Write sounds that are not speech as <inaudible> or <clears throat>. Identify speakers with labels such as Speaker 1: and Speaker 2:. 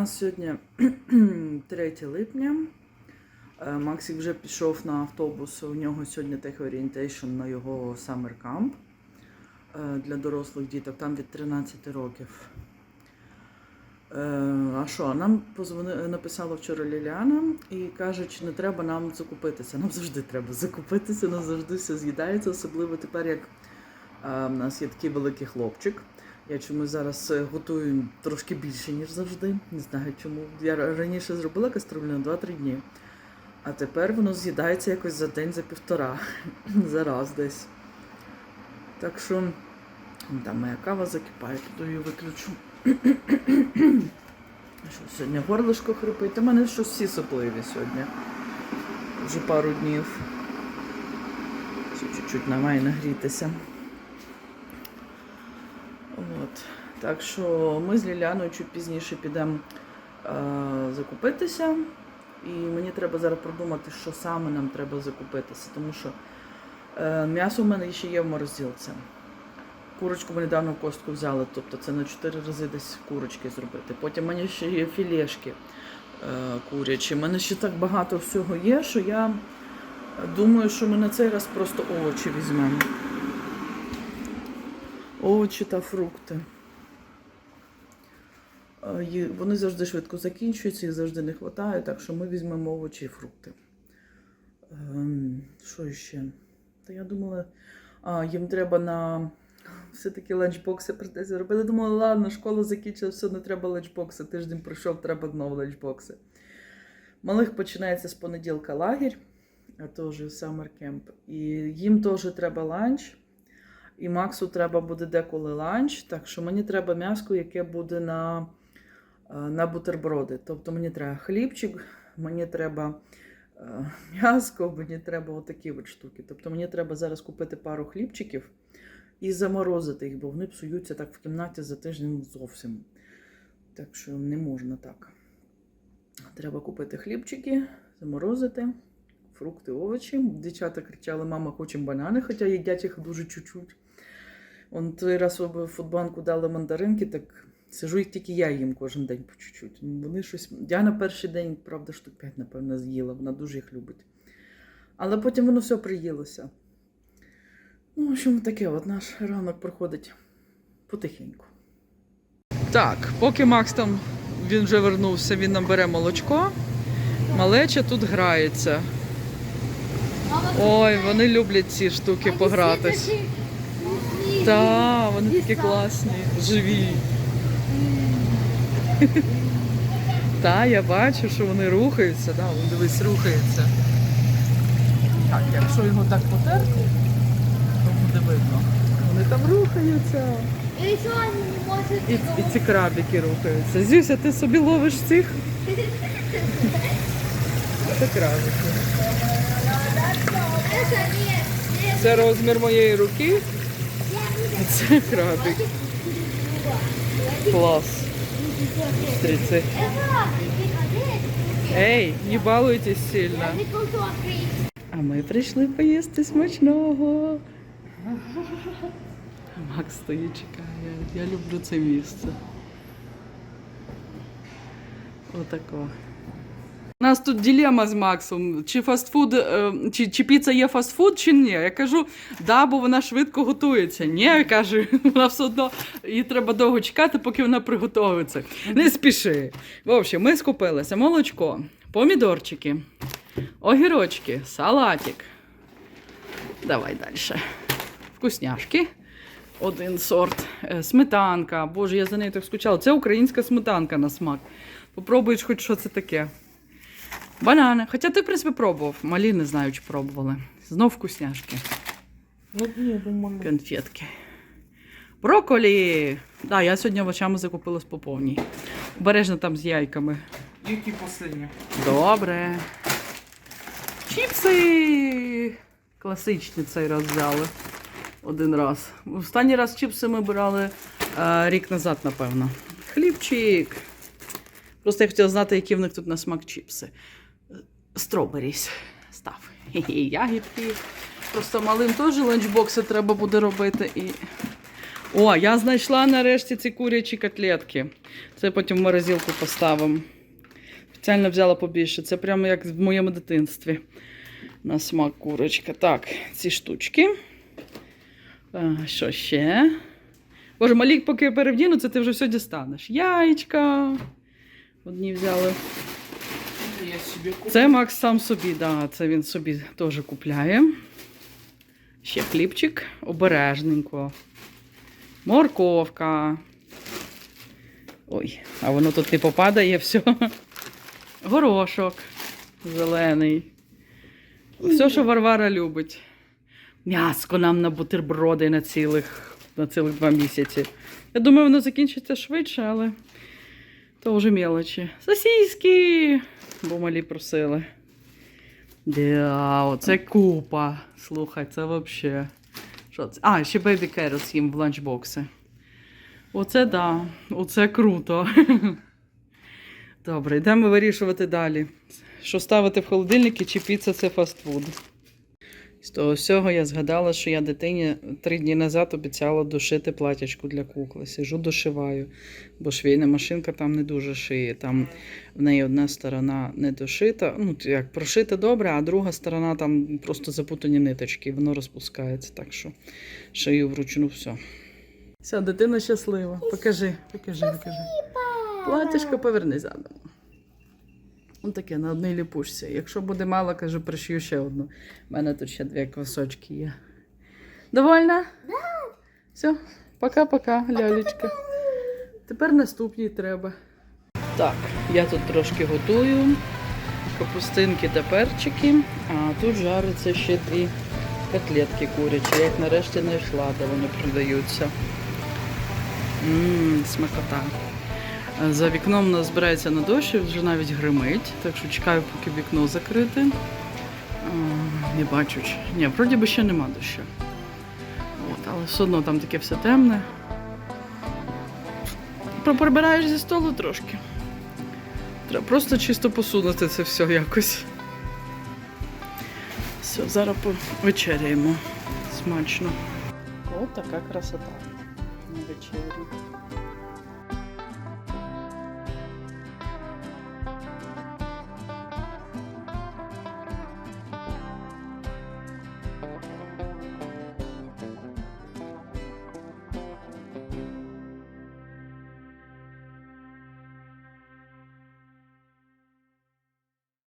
Speaker 1: нас сьогодні <clears throat> 3 липня. Е, Максик вже пішов на автобус. У нього сьогодні Tech Orientation на його Summer Camp е, для дорослих діток, там від 13 років. Е, А що, нам позвони... написала вчора Ліліана і каже, чи не треба нам закупитися. Нам завжди треба закупитися, нам завжди все з'їдається, особливо тепер, як в нас є такий великий хлопчик. Я чомусь зараз е, готую трошки більше, ніж завжди. Не знаю чому. Я раніше зробила каструлю на 2-3 дні, а тепер воно з'їдається якось за день, за півтора, <clears throat> за раз десь. Так що там моя кава закипає, туди її виключу. <clears throat> Що сьогодні горлишко хрипить? У мене щось всі сопливі сьогодні. Вже пару днів. Чуть-чуть на має нагрітися. От. Так що ми з Ліляною чуть пізніше підемо е, закупитися. І мені треба зараз продумати, що саме нам треба закупитися, тому що е, м'ясо в мене ще є в морозилці. Курочку ми недавно в костку взяли, тобто це на 4 рази десь курочки зробити. Потім в мене ще є філешки е, курячі. У мене ще так багато всього є, що я думаю, що ми на цей раз просто овочі візьмемо. Овочі та фрукти. Е, Вони завжди швидко закінчуються, їх завжди не вистачає, так що ми візьмемо овочі і фрукти. Ем, Що ще? Та я думала, а, їм треба на все-таки ланчбокси прийдеться робити. Думала, ладно, школа закінчила, все, не треба ланчбокси. Тиждень пройшов, треба знову ланчбокси. Малих починається з понеділка лагерь, а теж summer camp. І їм теж треба ланч. І Максу треба буде деколи ланч, так що мені треба м'яско, яке буде на, на бутерброди. Тобто мені треба хлібчик, мені треба е, м'яско, мені треба отакі от штуки. Тобто мені треба зараз купити пару хлібчиків і заморозити їх, бо вони псуються так в кімнаті за тиждень зовсім. Так що не можна так. Треба купити хлібчики, заморозити, фрукти, овочі. Дівчата кричали, мама, хочемо банани, хоча їдять їх дуже чуть-чуть. Он той раз в фудбанку дали мандаринки, так сижу їх тільки я їм кожен день по чуть-чуть. Вони щось. Я на перший день, правда, штук 5, напевно, з'їла, вона дуже їх любить. Але потім воно все приїлося. Ну, в общем, таке от наш ранок проходить потихеньку. Так, поки Макс там він вже вернувся, він нам бере молочко. Малеча тут грається. Ой, вони люблять ці штуки погратись. Так, вони такі класні, живі. <laughs> Та, я бачу, що вони рухаються, да, він дивись, рухається. Так, якщо його так потерти, то буде видно. Вони там рухаються.
Speaker 2: І що вони не можуть
Speaker 1: І, і ці крабики рухаються. Зюся, ти собі ловиш цих? <laughs> Це крабики.
Speaker 2: Це
Speaker 1: розмір моєї руки, а це крабик. Клас. Смотрите. Ей, не балуйтесь сильно. А ми прийшли поїсти смачного. Макс стоїть, чекає. Я люблю це місце. Отако. У нас тут дилема з Максом. Чи фастфуд, е, чи, чи піца є фастфуд, чи ні. Я кажу, да, бо вона швидко готується. Ні, каже, <laughs> вона все одно їй треба довго чекати, поки вона приготується. Не спіши. В общем, ми скупилися молочко, помідорчики, огірочки, салатик. Давай далі. Вкусняшки. Один сорт. Е, Сметанка. Боже, я за нею так скучала. Це українська сметанка на смак. Попробуєш хоч що це таке. Банани. Хоча ти, в принципі, пробував. Малі не знаю, чи пробували. Знов вкусняшки.
Speaker 3: Ну.
Speaker 1: Конфетки. Брокколі. Да, я сьогодні овочами закупилась по повній. Обережно там з яйками.
Speaker 3: Які останні?
Speaker 1: Добре. Чіпси! Класичні цей раз взяли. Один раз. Останній раз чіпси ми брали е, рік назад, напевно. Хлібчик. Просто я хотіла знати, які в них тут на смак чіпси. Строберіс. Став. Хі-хі, Ягідки. Просто малим теж ланчбокси треба буде робити. І О, я знайшла нарешті ці курячі котлетки. Це потім в морозилку поставимо. Спеціально взяла побільше. Це прямо як в моєму дитинстві. На смак курочка. Так, ці штучки. А, що ще? Боже, малік, поки перевдінуться, ти вже все дістанеш. Яєчка. Одні взяли.
Speaker 3: Я себе куплю.
Speaker 1: Це Макс сам собі, да, це він собі теж купляє. Ще хлібчик обережненько. Морковка. Ой, а воно тут не попадає, все. Горошок зелений. Все, що Варвара любить. М'яско нам на бутерброди на цілих, на цілих два місяці. Я думаю, воно закінчиться швидше, але то вже мелочі. Сосіски! Бо малі просили. Да, оце купа. Слухай, це взагалі. Це? А, ще бейбі керротс їм в ланчбокси. Оце да, оце круто. <laughs> Добре, йдемо вирішувати далі. Що ставити в холодильник і чи піца це фастфуд. З того всього я згадала, що я дитині три дні назад обіцяла дошити платячку для кукли. Сижу, дошиваю, бо швейна машинка там не дуже шиє. Там в неї одна сторона не дошита, ну як прошита добре, а друга сторона там просто запутані ниточки, воно розпускається. Так що шию вручну все. Все, дитина щаслива. Покажи, покажи, покажи. Платячко поверни задом. Ось таке на одній ліпушці. Якщо буде мало, кажу, пришию ще одну. У мене тут ще дві квасочки є. Довольна? Да. Все, пока-пока, лялечка. Тепер наступній треба. Так, я тут трошки готую капустинки та перчики, а тут жариться ще дві котлетки курячі. Я їх нарешті знайшла, де вони продаються. Ммм, смакота. За вікном у нас збирається на дощ, вже навіть гримить, так що чекаю, поки вікно закрите. Не бачу. Ні, вроді би ще нема дощу. От, але все одно там таке все темне. Поприбираєш зі столу трошки. Треба просто чисто посунути це все якось. Все, зараз повечеряємо. Смачно. От така красота на вечері.